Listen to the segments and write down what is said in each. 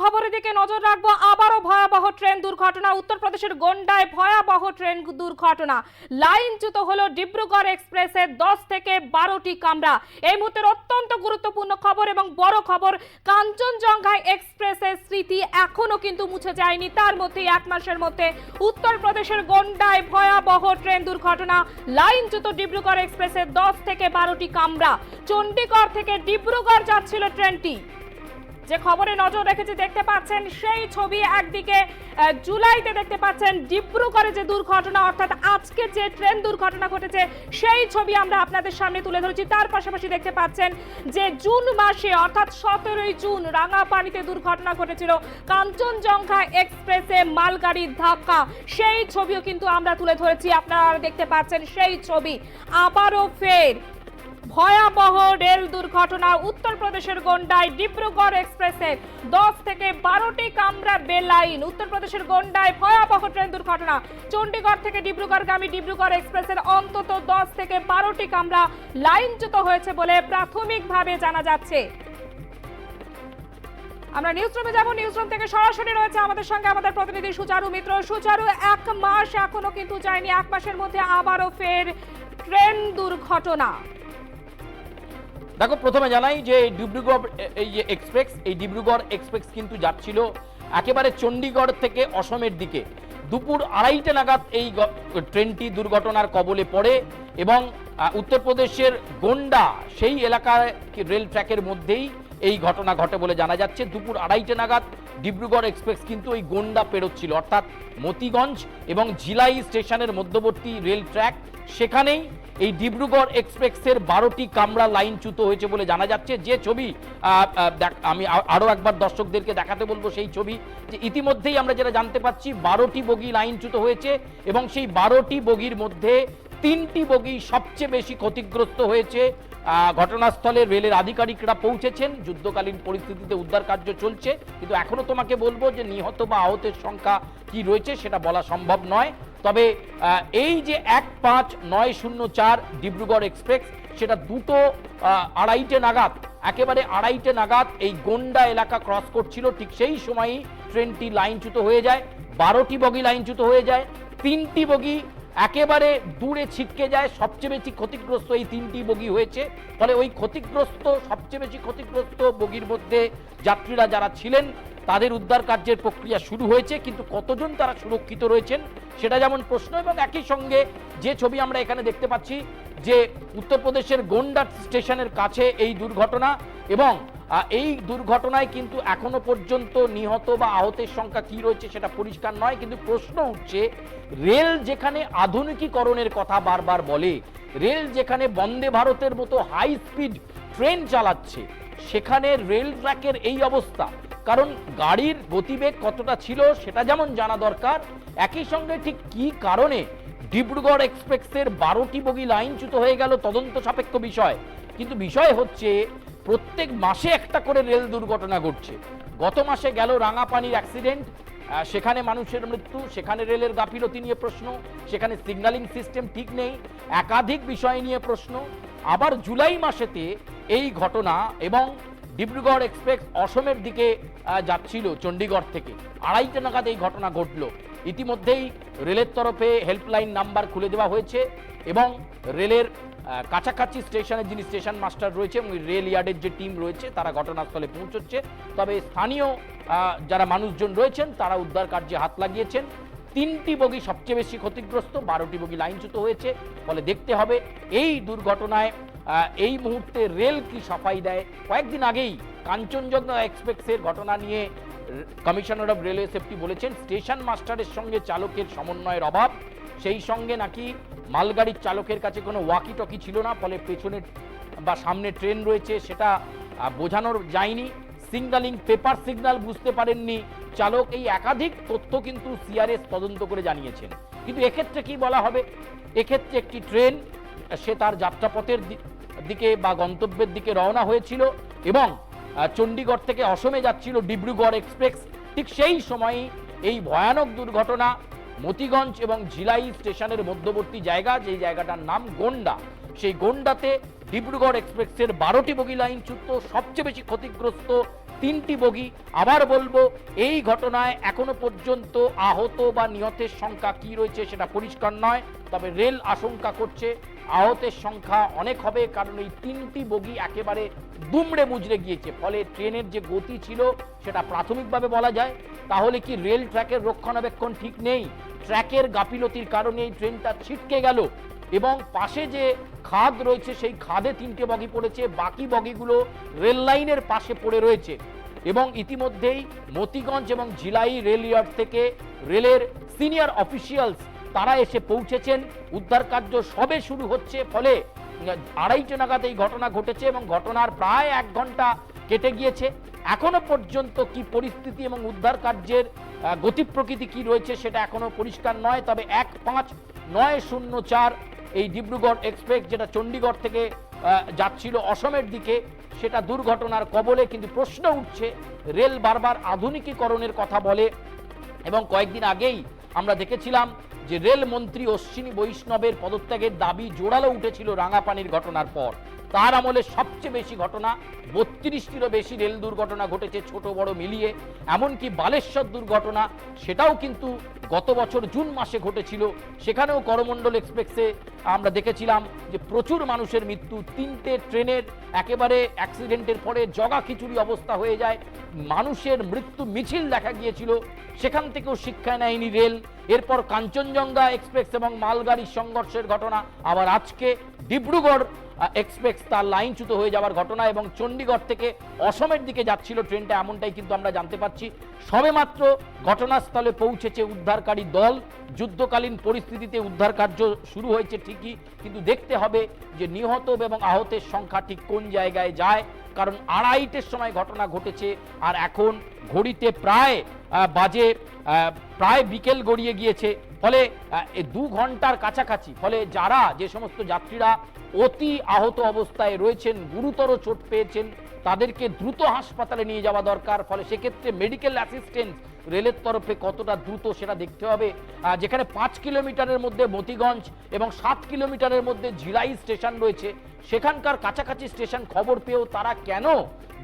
খবরের দিকে নজর রাখব। আবারও ভয়াবহ ট্রেন দুর্ঘটনা। উত্তরপ্রদেশের গোন্ডায় ভয়াবহ ট্রেন দুর্ঘটনা। লাইনচ্যুত হলো ডিব্রুগড় এক্সপ্রেসের দশ থেকে বারোটি কামরা। এই মুহূর্তের অত্যন্ত গুরুত্বপূর্ণ খবর এবং বড় খবর কাঞ্চনজঙ্ঘা এক্সপ্রেসের স্মৃতি এখনও কিন্তু মুছে যায়নি। তার মধ্যে এক মাসের মধ্যে উত্তরপ্রদেশের গোন্ডায় ভয়াবহ ট্রেন দুর্ঘটনা। লাইনচ্যুত ডিব্রুগড় এক্সপ্রেসের দশ থেকে বারোটি কামরা। চণ্ডীগড় থেকে ডিব্রুগড় যাচ্ছিল ট্রেনটি। যে খবরে নজর রেখেছি, দেখতে পাচ্ছেন সেই ছবি একদিকে জুলাইতে দেখতে পাচ্ছেন ডিব্রুগড়ে যে দুর্ঘটনা, অর্থাৎ আজকে যে ট্রেন দুর্ঘটনা ঘটেছে, সেই ছবি আমরা আপনাদের সামনে তুলে ধরেছি। তার পাশাপাশি দেখতে পাচ্ছেন যে জুন মাসে, অর্থাৎ সতেরোই জুন, রাঙাপানিতে দুর্ঘটনা ঘটেছিল কাঞ্চনজঙ্ঘা এক্সপ্রেসে মালগাড়ির ধাক্কা। সেই ছবিও কিন্তু আমরা তুলে ধরেছি। আপনারা দেখতে পাচ্ছেন সেই ছবি। আবারও ফের ভয়াবহ রেল দুর্ঘটনা উত্তরপ্রদেশের গন্ডায় ডিব্রুগড় এক্সপ্রেসের দশ থেকে বারোটি কামরা বেলাইন উত্তরপ্রদেশের গন্ডায় ভয়াবহ ট্রেন দুর্ঘটনা। চণ্ডীগড় থেকে ডিব্রুগড়গামী ডিব্রুগড় এক্সপ্রেসের অন্তত দশ থেকে বারোটি কামরা লাইনচ্যুত হয়েছে বলে প্রাথমিকভাবে জানা যাচ্ছে। আমরা নিউজ রুমে যাব। নিউজ রুম থেকে সরাসরি রয়েছে আমাদের সঙ্গে আমাদের প্রতিনিধি সুচারু মিত্র। সুচারু, এক মাস এখনও কিন্তু যায়নি। এক মাসের মধ্যে আবারও ফের ট্রেন দুর্ঘটনা। দেখো, প্রথমে জানাই যে ডিব্রুগড়, এই যে এক্সপ্রেস এই ডিব্রুগড় এক্সপ্রেস কিন্তু যাচ্ছিল একেবারে চণ্ডীগড় থেকে অসমের দিকে। দুপুর আড়াইটে নাগাদ এই ট্রেনটি দুর্ঘটনার কবলে পড়ে এবং উত্তরপ্রদেশের গোন্ডা, সেই এলাকায় রেল ট্র্যাকের মধ্যেই এই ঘটনা ঘটে বলে জানা যাচ্ছে। দুপুর আড়াইটে নাগাদ ডিব্রুগড় এক্সপ্রেস কিন্তু ওই গোন্ডা পেরোচ্ছিল। অর্থাৎ মতিগঞ্জ এবং জিলাই স্টেশনের মধ্যবর্তী রেল ট্র্যাক, সেখানেই এই ডিব্রুগড় এক্সপ্রেসের বারোটি কামরা লাইনচ্যুত হয়েছে বলে জানা যাচ্ছে। যে ছবি আমি আ- আরও একবার দর্শকদেরকে দেখাতে বলব সেই ছবি। যে ইতিমধ্যেই আমরা যেটা জানতে পাচ্ছি, বারোটি বগি লাইনচ্যুত হয়েছে এবং সেই বারোটি বগির মধ্যে তিনটি বগি সবচেয়ে বেশি ক্ষতিগ্রস্ত হয়েছে। ঘটনাস্থলে রেলের আধিকারিকরা পৌঁছেছেন। যুদ্ধকালীন পরিস্থিতিতে উদ্ধার কার্য চলছে। কিন্তু এখনও তোমাকে বলব যে নিহত বা আহতের সংখ্যা কি রয়েছে সেটা বলা সম্ভব নয়। তবে এই যে এক পাঁচ নয় শূন্য চার ডিব্রুগড় এক্সপ্রেস, সেটা দুটো আড়াইটে নাগাদ, একেবারে আড়াইটে নাগাদ এই গোন্ডা এলাকা ক্রস করছিল। ঠিক সেই সময়ই ট্রেনটি লাইনচ্যুত হয়ে যায়, বারোটি বগি লাইনচ্যুত হয়ে যায়, তিনটি বগি একেবারে দূরে ছিটকে যায়, সবচেয়ে বেশি ক্ষতিগ্রস্ত এই তিনটি বগি হয়েছে। ফলে ওই ক্ষতিগ্রস্ত, সবচেয়ে বেশি ক্ষতিগ্রস্ত বগির মধ্যে যাত্রীরা যারা ছিলেন, তাদের উদ্ধার কার্যের প্রক্রিয়া শুরু হয়েছে, কিন্তু কতজন তারা সুরক্ষিত রয়েছেন সেটা যেমন প্রশ্ন এবং একই সঙ্গে যে ছবি আমরা এখানে দেখতে পাচ্ছি যে উত্তরপ্রদেশের গোন্ডা স্টেশনের কাছে এই দুর্ঘটনা এবং এই দুর্ঘটনায় কিন্তু এখনও পর্যন্ত নিহত বা আহতের সংখ্যা কি রয়েছে সেটা পরিষ্কার নয়, কিন্তু প্রশ্ন উঠছে, রেল যেখানে আধুনিকীকরণের কথা বারবার বলে, রেল যেখানে বন্দে ভারতের মতো হাই স্পিড ট্রেন চালাচ্ছে, সেখানে রেল ট্র্যাকের এই অবস্থা। কারণ গাড়ির গতিবেগ কতটা ছিল সেটা যেমন জানা দরকার একই সঙ্গে ঠিক কি কারণে ডিব্রুগড় এক্সপ্রেসের বারোটি বগি লাইনচ্যুত হয়ে গেল তদন্ত সাপেক্ষ বিষয়? কিন্তু বিষয় হচ্ছে, প্রত্যেক মাসে একটা করে রেল দুর্ঘটনা ঘটছে। গত মাসে গেল রাঙাপানির অ্যাক্সিডেন্ট সেখানে মানুষের মৃত্যু, সেখানে রেলের গাফিলতি নিয়ে প্রশ্ন, সেখানে সিগন্যালিং সিস্টেম ঠিক নেই, একাধিক বিষয় নিয়ে প্রশ্ন। আবার জুলাই মাসেতে এই ঘটনা এবং ডিব্রুগড় এক্সপ্রেস অসমের দিকে যাচ্ছিল চণ্ডীগড় থেকে। আড়াইটা নাগাদ এই ঘটনা ঘটল। ইতিমধ্যেই রেলের তরফে হেল্পলাইন নাম্বার খুলে দেওয়া হয়েছে এবং রেলের কাছাকাছি স্টেশনের যিনি স্টেশন মাস্টার রয়েছে এবং রেল ইয়ার্ডের যে টিম রয়েছে, তারা ঘটনাস্থলে পৌঁছচ্ছে। তবে স্থানীয় যারা মানুষজন রয়েছেন, তারা উদ্ধার কার্যে হাত লাগিয়েছেন। তিনটি বগি সবচেয়ে বেশি ক্ষতিগ্রস্ত, বারোটি বগি লাইনচ্যুত হয়েছে। ফলে দেখতে হবে এই দুর্ঘটনায় এই মুহূর্তে রেল কি সাফাই দেয়। কয়েকদিন আগেই কাঞ্চনজঙ্ঘা এক্সপ্রেসের ঘটনা নিয়ে কমিশনার অফ রেলওয়ে সেফটি বলেছেন, স্টেশন মাস্টারের সঙ্গে চালকের সমন্বয়ের অভাব। সেই সঙ্গে নাকি মালগাড়ির চালকের কাছে কোনো ওয়াকি টকি ছিল না, ফলে পেছনে বা সামনে ট্রেন রয়েছে সেটা বোঝানোর যায়নি। সিগন্যালিং পেপার সিগন্যাল বুঝতে পারেননি চালক। এই একাধিক তথ্য কিন্তু সিআরএস তদন্ত করে জানিয়েছেন। কিন্তু এক্ষেত্রে কি বলা হবে? এক্ষেত্রে একটি ট্রেন, সে তার যাত্রাপথের দিকে বা গন্তব্যের দিকে রওনা হয়েছিল এবং চণ্ডীগড় থেকে অসমে যাচ্ছিল ডিব্রুগড় এক্সপ্রেস। ঠিক সেই সময়ই এই ভয়ানক দুর্ঘটনা মতিগঞ্জ এবং ঝিলাই স্টেশনের মধ্যবর্তী জায়গা, যেই জায়গাটার নাম গোন্ডা, সেই গোন্ডাতে ডিব্রুগড় এক্সপ্রেসের বারোটি বগি লাইন চুক্ত, সবচেয়ে বেশি ক্ষতিগ্রস্ত তিনটি বগি। আবার বলব, এই ঘটনায় এখনও পর্যন্ত আহত বা নিহতের সংখ্যা কি রয়েছে সেটা পরিষ্কার নয়। তবে রেল আশঙ্কা করছে, আহতের সংখ্যা অনেক হবে, কারণ এই তিনটি বগি একেবারে দুমড়ে মুজড়ে গিয়েছে। ফলে ট্রেনের যে গতি ছিল, সেটা প্রাথমিকভাবে বলা যায়। তাহলে কি রেল ট্র্যাকের রক্ষণাবেক্ষণ ঠিক নেই? ট্র্যাকের গাফিলতির কারণে এই ট্রেনটা ছিটকে গেল এবং পাশে যে খাদ রয়েছে, সেই খাদে তিনটে বগি পড়েছে। বাকি বগিগুলো রেল লাইনের পাশে পড়ে রয়েছে এবং ইতিমধ্যেই মতিগঞ্জ এবং জিলাই রেল ইয়ার্ড থেকে রেলের সিনিয়র অফিসিয়ালস তারা এসে পৌঁছেছেন। উদ্ধার কার্য সবে শুরু হচ্ছে, ফলে আড়াইটে নাগাদ এই ঘটনা ঘটেছে এবং ঘটনার প্রায় এক ঘণ্টা কেটে গিয়েছে। এখনও পর্যন্ত কি পরিস্থিতি এবং উদ্ধার কার্যের গতি প্রকৃতি কি রয়েছে সেটা এখনও পরিষ্কার নয়। তবে এক পাঁচ নয় শূন্য চার এই ডিব্রুগড় এক্সপ্রেস যেটা চণ্ডীগড় থেকে যাচ্ছিল অসমের দিকে, সেটা দুর্ঘটনার কবলে কিন্তু প্রশ্ন উঠছে। রেল বারবার আধুনিকীকরণের কথা বলে এবং কয়েকদিন আগেই আমরা দেখেছিলাম যে রেলমন্ত্রী অশ্বিনী বৈষ্ণবের পদত্যাগের দাবি জোরালো উঠেছিল রাঙাপানির ঘটনার পর। তার আমলে সবচেয়ে বেশি ঘটনা, বত্রিশটিরও বেশি রেল দুর্ঘটনা ঘটেছে ছোট বড় মিলিয়ে। এমনকি বালেশ্বর দুর্ঘটনা, সেটাও কিন্তু গত বছর জুন মাসে ঘটেছিল। সেখানেও করমণ্ডল এক্সপ্রেসে আমরা দেখেছিলাম যে প্রচুর মানুষের মৃত্যু, তিনটে ট্রেনের একেবারে অ্যাক্সিডেন্টের পরে জগা খিচুড়ি অবস্থা হয়ে যায়। মানুষের মৃত্যু মিছিল দেখা গিয়েছিল, সেখান থেকেও শিক্ষা নেয়নি রেল। এরপর কাঞ্চনজঙ্ঘা এক্সপ্রেস এবং মালগাড়ির সংঘর্ষের ঘটনা, আবার আজকে ডিব্রুগড় এক্সপ্রেস তার লাইনচ্যুত হয়ে যাওয়ার ঘটনা এবং চণ্ডীগড় থেকে অসমের দিকে যাচ্ছিল ট্রেনটা, এমনটাই কিন্তু আমরা জানতে পারছি সবেমাত্র ঘটনাস্থলে পৌঁছেছে উদ্ধারকারী দল। যুদ্ধকালীন পরিস্থিতিতে উদ্ধার কার্য শুরু হয়েছে ঠিকই, কিন্তু দেখতে হবে যে নিহত এবং আহতের সংখ্যা ঠিক কোন জায়গায় যায়, কারণ আড়াইটের সময় ঘটনা ঘটেছে, আর এখন ঘড়িতে প্রায় বাজে প্রায় বিকেল গড়িয়ে গিয়েছে। ফলে দু ঘণ্টার কাছাকাছি, ফলে যারা, যে সমস্ত যাত্রীরা অতি আহত অবস্থায় রয়েছেন, গুরুতর চোট পেয়েছেন, তাদেরকে দ্রুত হাসপাতালে নিয়ে যাওয়া দরকার। ফলে সেক্ষেত্রে মেডিকেল অ্যাসিস্ট্যান্স রেলের তরফে কতটা দ্রুত সেটা দেখতে হবে। যেখানে পাঁচ কিলোমিটারের মধ্যে মতিগঞ্জ এবং সাত কিলোমিটারের মধ্যে ঝিলাই স্টেশন রয়েছে, সেখানকার কাছাকাছি স্টেশন খবর পেয়েও তারা কেন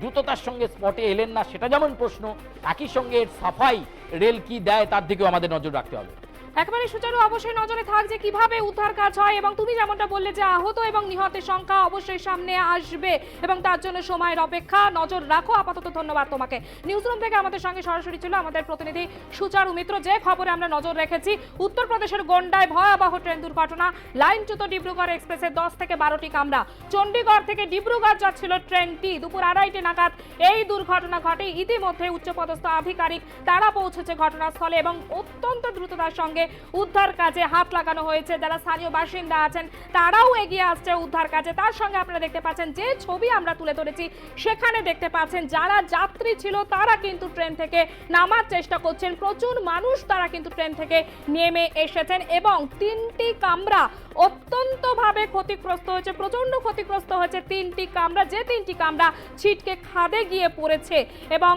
দ্রুততার সঙ্গে স্পটে এলেন না, সেটা যেমন প্রশ্ন, একই সঙ্গে এর সাফাই রেল কি দেয়, তার দিকেও আমাদের নজর রাখতে হবে। একেবারে সুচারু অবশ্যই নজরে থাক যে কীভাবে উদ্ধার কাজ হয় এবং তুমি যেমনটা বললে যে আহত এবং নিহতের সংখ্যা অবশ্যই সামনে আসবে এবং তার জন্য সময়ের অপেক্ষা। নজর রাখো। আপাতত ধন্যবাদ তোমাকে। নিউজরুম থেকে আমাদের সঙ্গে সরাসরি ছিল আমাদের প্রতিনিধি সুচারু মিত্র। যে খবরে আমরা নজর রেখেছি, উত্তরপ্রদেশের গন্ডায় ভয়াবহ ট্রেন দুর্ঘটনা। লাইনচ্যুত ডিব্রুগড় এক্সপ্রেসের দশ থেকে বারোটি কামরা। চণ্ডীগড় থেকে ডিব্রুগড় যাচ্ছিল ট্রেনটি। দুপুর আড়াইটে নাগাদ এই দুর্ঘটনা ঘটে। ইতিমধ্যে উচ্চপদস্থ আধিকারিক তারা পৌঁছেছে ঘটনাস্থলে এবং অত্যন্ত দ্রুততার সঙ্গে উদ্ধার কাজে হাত লাগানো হয়েছে। যারা স্থানীয় বাসিন্দা আছেন, তারাও এগিয়ে আসছে উদ্ধার কাজে। তার সঙ্গে আপনারা দেখতে পাচ্ছেন, যে ছবি আমরা তুলে ধরেছি, সেখানে দেখতে পাচ্ছেন, যারা যাত্রী ছিল, তারা কিন্তু ট্রেন থেকে নামার চেষ্টা করছেন। প্রচুর মানুষ তারা কিন্তু ট্রেন থেকে নেমে এসেছেন এবং তিনটি কামরা অত্যন্তভাবে ক্ষতিগ্রস্ত হয়েছে প্রচণ্ড ক্ষতিগ্রস্ত হয়েছে তিনটি কামরা। যে তিনটি কামরা ছিটকে খাদে গিয়ে পড়েছে এবং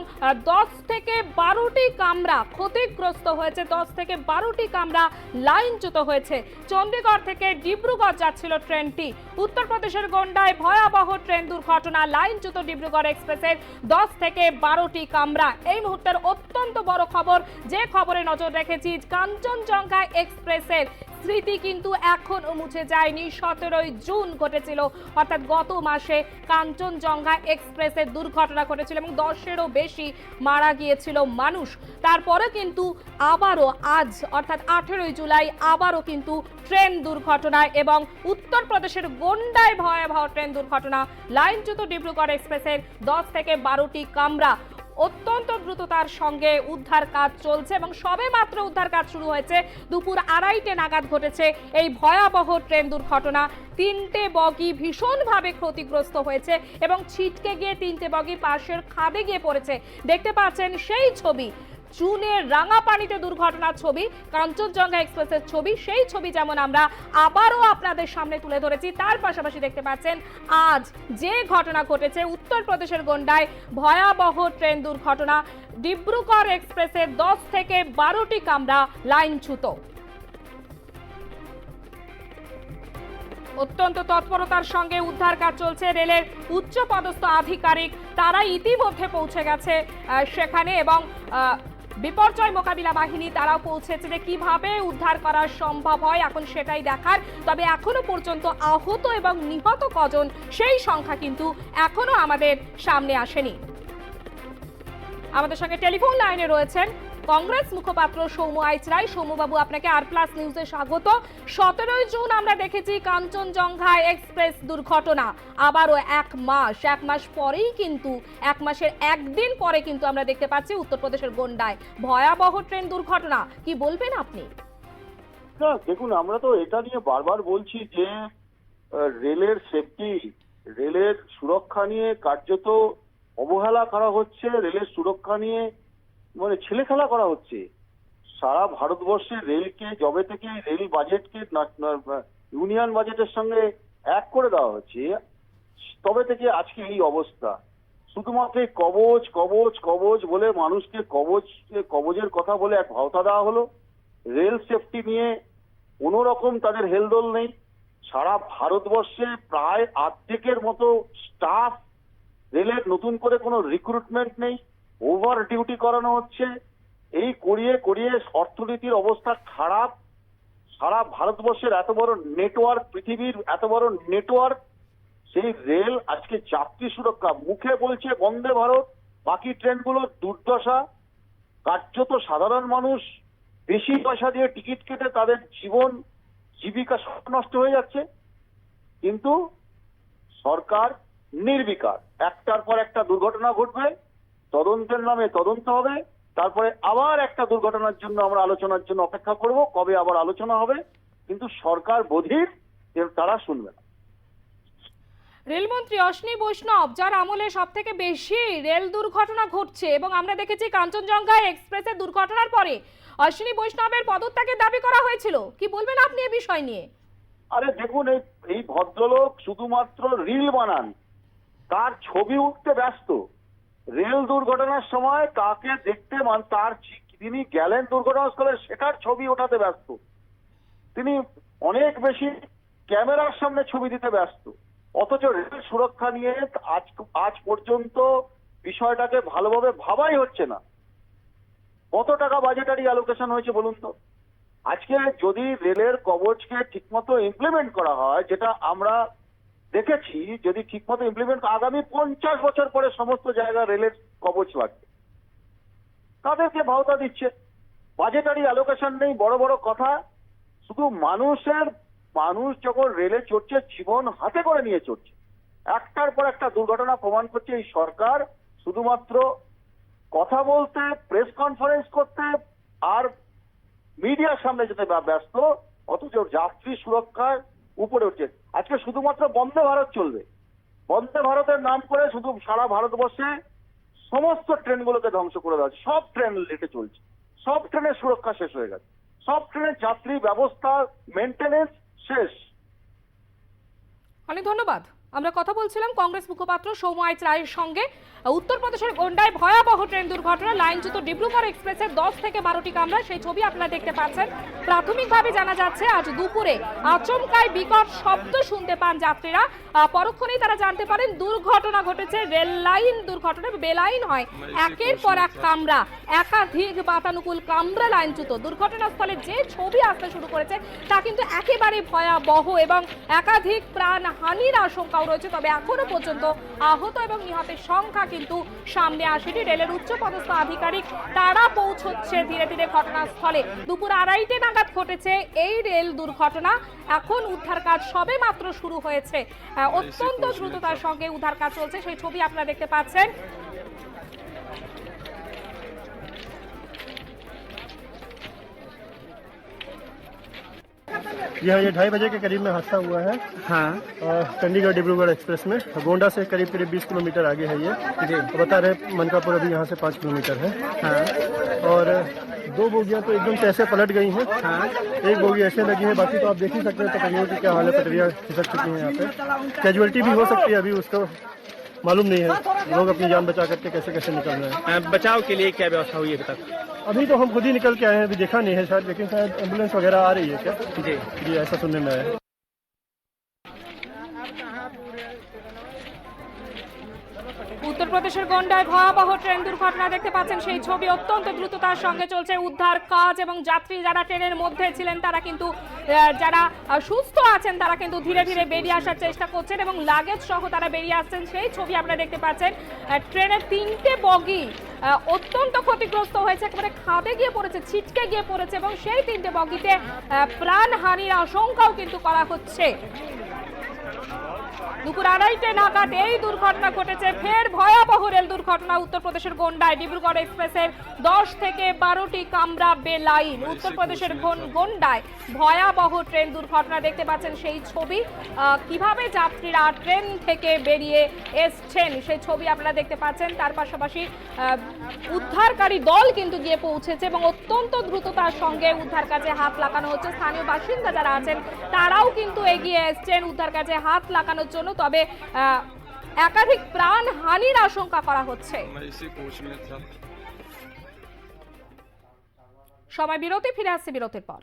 দশ থেকে বারোটি কামরা ক্ষতিগ্রস্ত হয়েছে। দশ থেকে বারোটি কামরা লাইনচ্যুত হয়েছে। চণ্ডীগড় থেকে ডিব্রুগড় যাচ্ছিল ট্রেনটি। উত্তরপ্রদেশের গন্ডায় ভয়াবহ ট্রেন দুর্ঘটনা, লাইনচ্যুত ডিব্রুগড় এক্সপ্রেসের দশ থেকে বারোটি কামরা। এই মুহূর্তের অত্যন্ত বড় খবর, যে খবরে নজর রেখেছি, কাঞ্চনজঙ্ঘা এক্সপ্রেসের স্মৃতি কিন্তু এখনও মুছে যায়নি। সতেরোই জুন ঘটেছিল, অর্থাৎ গত মাসে কাঞ্চনজঙ্ঘা এক্সপ্রেসের দুর্ঘটনা ঘটেছিল এবং দশেরও বেশি মারা গিয়েছিল মানুষ। তারপরে কিন্তু আবারও আজ, অর্থাৎ আঠেরোই জুলাই, আবারও কিন্তু ট্রেন দুর্ঘটনায় এবং উত্তরপ্রদেশের গোন্ডায় ভয়াবহ ট্রেন দুর্ঘটনা। লাইনচ্যুত ডিব্রুগড় এক্সপ্রেসের দশ থেকে বারোটি কামরা। অত্যন্ত দ্রুততার সঙ্গে উদ্ধার কাজ চলছে এবং সবে মাত্র উদ্ধার কাজ শুরু হয়েছে। দুপুর আড়াইটে নাগাদ ঘটেছে এই ভয়াবহ ট্রেন দুর্ঘটনা। তিনটে বগি ভীষণভাবে ক্ষতিগ্রস্ত হয়েছে এবং ছিটকে গিয়ে তিনটে বগি পাশের খাদে গিয়ে পড়েছে। দেখতে পাচ্ছেন সেই ছবি। জুনের রাঙাপানিতে দুর্ঘটনার ছবি, কাঞ্চনজঙ্ঘা এক্সপ্রেসের ছবি, সেই ছবি যেমন আমরা আবারও আপনাদের সামনে তুলে ধরেছি, তার পাশাপাশি দেখতে পাচ্ছেন আজ যে ঘটনা ঘটেছে, উত্তরপ্রদেশের গন্ডায় ভয়াবহ ট্রেন দুর্ঘটনা, ডিব্রুগড় এক্সপ্রেসের দশ থেকে বারোটি কামরা লাইনচ্যুত অত্যন্ত তৎপরতার সঙ্গে উদ্ধার কাজ চলছে, রেলের উচ্চ পদস্থ আধিকারিক তারা ইতিমধ্যে পৌঁছে গেছে সেখানে এবং বিপর্যয় মোকাবিলা বাহিনী, তারাও পৌঁছেছে যে কীভাবে উদ্ধার করা সম্ভব হয়, এখন সেটাই দেখার। তবে এখনও পর্যন্ত আহত এবং নিহত কজন, সেই সংখ্যা কিন্তু এখনও আমাদের সামনে আসেনি। আমাদের সঙ্গে টেলিফোন লাইনে রয়েছেন কংগ্রেস মুখপাত্র সৌম্য আইচরাই সৌম্যবাবু, আপনাকে আর প্লাস নিউজে স্বাগত। সতেরোই জুন আমরা দেখেছি কাঞ্চনজঙ্ঘা এক্সপ্রেস দুর্ঘটনা। আবারও এক মাস এক মাস পরেই কিন্তু, এক মাসের একদিন পরে কিন্তু আমরা দেখতে পাচ্ছি উত্তরপ্রদেশের গোন্ডায় ভয়াবহ ট্রেন দুর্ঘটনা। কি বলবেন আপনি? না, দেখুন, আমরা তো এটা নিয়ে বারবার বলছি যে রেলের সেফটি রেলের সুরক্ষা নিয়ে কার্যত অবহেলা করা হচ্ছে, রেলের সুরক্ষা নিয়ে মানে ছেলে খেলা করা হচ্ছে। সারা ভারতবর্ষে রেলকে, জবে থেকে রেল বাজেটকে ইউনিয়ন বাজেটের সঙ্গে এক করে দেওয়া হচ্ছে। তবে থেকে আজকে এই অবস্থা। শুধুমাত্র কবচ কবচ কবচ বলে মানুষকে কবচ কবজের কথা বলে এক ভাওতা দেওয়া হলো। রেল সেফটি নিয়ে কোনো রকম তাদের হেলদোল নেই। সারা ভারতবর্ষে প্রায় অর্ধেকের মতো স্টাফ রেলের নতুন করে কোনো রিক্রুটমেন্ট নেই। ওভার ডিউটি করানো হচ্ছে। এই করিয়ে করিয়ে অর্থনীতির অবস্থা খারাপ। সারা ভারতবর্ষের এত বড় নেটওয়ার্ক পৃথিবীর এত বড় নেটওয়ার্ক সেই রেল আজকে যাত্রী সুরক্ষা। মুখে বলছে, বন্দে ভারত। বাকি ট্রেনগুলোর দুর্দশা। কার্যত সাধারণ মানুষ। বেশি পয়সা দিয়ে টিকিট কেটে তাদের জীবন, জীবিকা সব নষ্ট হয়ে যাচ্ছে। কিন্তু সরকার নির্বিকার। একটার পর একটা দুর্ঘটনা ঘটবে। তদন্তের নামে তদন্ত হবে। তারপরে আবার একটা দুর্ঘটনার জন্য আমরা আলোচনার জন্য অপেক্ষা করব কবে আবার আলোচনা হবে। কিন্তু সরকার বধির তারা শুনবে না। রেলমন্ত্রী অশ্বিনী বৈষ্ণব যার আমলে সব থেকে বেশি রেল দুর্ঘটনা ঘটছে এবং আমরা দেখেছি কাঞ্চনজঙ্ঘা এক্সপ্রেসের দুর্ঘটনার পরে অশ্বিনী বৈষ্ণবের পদত্যাগের দাবি করা হয়েছিল। কি বলবেন আপনি এ বিষয় নিয়ে? আরে দেখুন এই এই ভদ্রলোক শুধুমাত্র রিল বানান। তার ছবি উঠতে ব্যস্ত। রেল দুর্ঘটনার সময় তাকে দেখতে মান তার তিনি গেলেন দুর্ঘটনাস্থলে, সেটার ছবি ওঠাতে ব্যস্ত। তিনি অনেক বেশি ক্যামেরার সামনে ছবি দিতে ব্যস্ত। অথচ রেল সুরক্ষা নিয়ে আজ আজ পর্যন্ত বিষয়টাকে ভালোভাবে ভাবাই হচ্ছে না। কত টাকা বাজেটারি অ্যালোকেশন হয়েছে বলুন তো? আজকে যদি রেলের কবচকে ঠিকমতো ইমপ্লিমেন্ট করা হয়, যেটা আমরা দেখেছি যদি ঠিকমতো ইমপ্লিমেন্ট আগামী পঞ্চাশ বছর পরে সমস্ত জায়গায় রেলের কবচ লাগবে। তাদেরকে ভাওতা দিচ্ছে। বাজেটারি অ্যালোকেশন নেই, বড় বড় কথা। শুধু মানুষের, মানুষ যখন রেলে চড়ছে, জীবন হাতে করে নিয়ে চড়ছে। একটার পর একটা দুর্ঘটনা প্রমাণ করছে এই সরকার শুধুমাত্র কথা বলতে প্রেস কনফারেন্স করতে আর মিডিয়ার সামনে যেতে ব্যস্ত, অথচ যাত্রী সুরক্ষার উপরে উঠছে। আজকে শুধুমাত্র বন্দে ভারত চলবে। বন্দে ভারতের নাম করে শুধু সারা ভারতবর্ষে সমস্ত ট্রেনগুলোকে ধ্বংস করে দেওয়া। সব ট্রেন লেটে চলছে। সব ট্রেনের সুরক্ষা শেষ হয়ে গেছে। সব ট্রেনের যাত্রী ব্যবস্থা মেনটেনেন্স শেষ। অনেক ধন্যবাদ। আমরা কথা বলছিলাম কংগ্রেস মুখপাত্র সৌম্য আইচ রায়ের সঙ্গে। উত্তরপ্রদেশের গোন্ডায় ভয়াবহ ট্রেন দুর্ঘটনা, লাইনচ্যুত ডিব্রুগড় এক্সপ্রেসের দশ থেকে বারোটি কামরা সেই ছবি আপনারা দেখতে পাচ্ছেন। প্রাথমিকভাবে জানা যাচ্ছে, আজ দুপুরে আচমকায় বিকট শব্দ শুনতে পান যাত্রীরা। পরক্ষণেই তারা জানতে পারেন, দুর্ঘটনা ঘটেছে, রেল লাইন দুর্ঘটনা, বেলাইন হয়। একের পর এক কামরা, একাধিক বাতানুকূল কামরা লাইনচ্যুত। দুর্ঘটনাস্থলে যে ছবি আসতে শুরু করেছে, তা কিন্তু একেবারে ভয়াবহ এবং একাধিক প্রাণহানির আশঙ্কাও রয়েছে তবে এখনও পর্যন্ত আহত এবং নিহতের সংখ্যা কিন্তু সামনে আসেনি। রেলের উচ্চ পদস্থ আধিকারিক তারা পৌঁছচ্ছে ধীরে ধীরে ঘটনাস্থলে। দুপুর আড়াইটে নাগাদ ঘটেছে এই রেল দুর্ঘটনা। এখন উদ্ধার কাজ সবে মাত্র শুরু হয়েছে। অত্যন্ত দ্রুততার সঙ্গে উদ্ধার কাজ চলছে। সেই ছবি আপনারা দেখতে পাচ্ছেন। जी हाँ ये ढाई बजे के करीब में हादसा हुआ है। हाँ। चंडीगढ़ डिब्रूगढ़ एक्सप्रेस में। गोंडा से करीब करीब 20 किलोमीटर आगे है ये। जी। तो बता रहे मनकापुर अभी यहाँ से पाँच किलोमीटर है। हाँ। और दो बोगियाँ तो एकदम से ऐसे पलट गई हैं। हाँ। एक बोगी ऐसे लगी है बाकी तो आप देख ही सकते हैं पटरियों की क्या हाल है पटरियाँ खिसक चुकी हैं यहाँ पे। कैजुअलिटी भी हो सकती है अभी उसको। मालूम नहीं है। लोग अपनी जान बचा करके कैसे कैसे निकल रहे हैं। बचाव के लिए क्या व्यवस्था हुई है अभी तक? अभी तो हम खुद ही निकल के आए हैं अभी देखा नहीं है शायद लेकिन शायद एंबुलेंस वगैरह आ रही है क्या? जी। जी ऐसा सुनने में आया উত্তরপ্রদেশের গন্ডায় ভয়াবহ ট্রেন দুর্ঘটনা দেখতে পাচ্ছেন। সেই ছবি অত্যন্ত দ্রুততার সঙ্গে চলছে। উদ্ধার কাজ এবং যাত্রী যারা ট্রেনের মধ্যে ছিলেন, তারা কিন্তু যারা সুস্থ আছেন, তারা কিন্তু ধীরে ধীরে বেরিয়ে আসার চেষ্টা করছেন এবং লাগেজ সহ তারা বেরিয়ে আসছেন। সেই ছবি আপনারা দেখতে পাচ্ছেন। ট্রেনের তিনটে বগি অত্যন্ত ক্ষতিগ্রস্ত হয়েছে। একেবারে খাদে গিয়ে পড়েছে, ছিটকে গিয়ে পড়েছে এবং সেই তিনটে বগিতে প্রাণহানির আশঙ্কাও কিন্তু করা হচ্ছে। দুপুর আড়াইটে নাগাদ এই দুর্ঘটনা ঘটেছে। ফের ভয়াবহ রেল দুর্ঘটনা উত্তরপ্রদেশের গোন্ডায়। ডিব্রুগড় এক্সপ্রেসের দশ থেকে বারোটি কামরা বেলাইন। উত্তরপ্রদেশের গোন্ডায় ভয়াবহ ট্রেন দুর্ঘটনা দেখতে পাচ্ছেন সেই ছবি। কীভাবে যাত্রীরা ট্রেন থেকে বেরিয়ে এসছেন সেই ছবি আপনারা দেখতে পাচ্ছেন। তার পাশাপাশি উদ্ধারকারী দল কিন্তু গিয়ে পৌঁছেছে এবং অত্যন্ত দ্রুততার সঙ্গে উদ্ধার কাজে হাত লাগানো হচ্ছে। স্থানীয় বাসিন্দা যারা আছেন তারাও কিন্তু এগিয়ে এসছেন। উদ্ধার কাজে হাত লাগানোর জন্য তবে একাধিক প্রাণ হানির আশঙ্কা করা হচ্ছে। সময় বিরতি ফিরে আসছে বিরতির পর।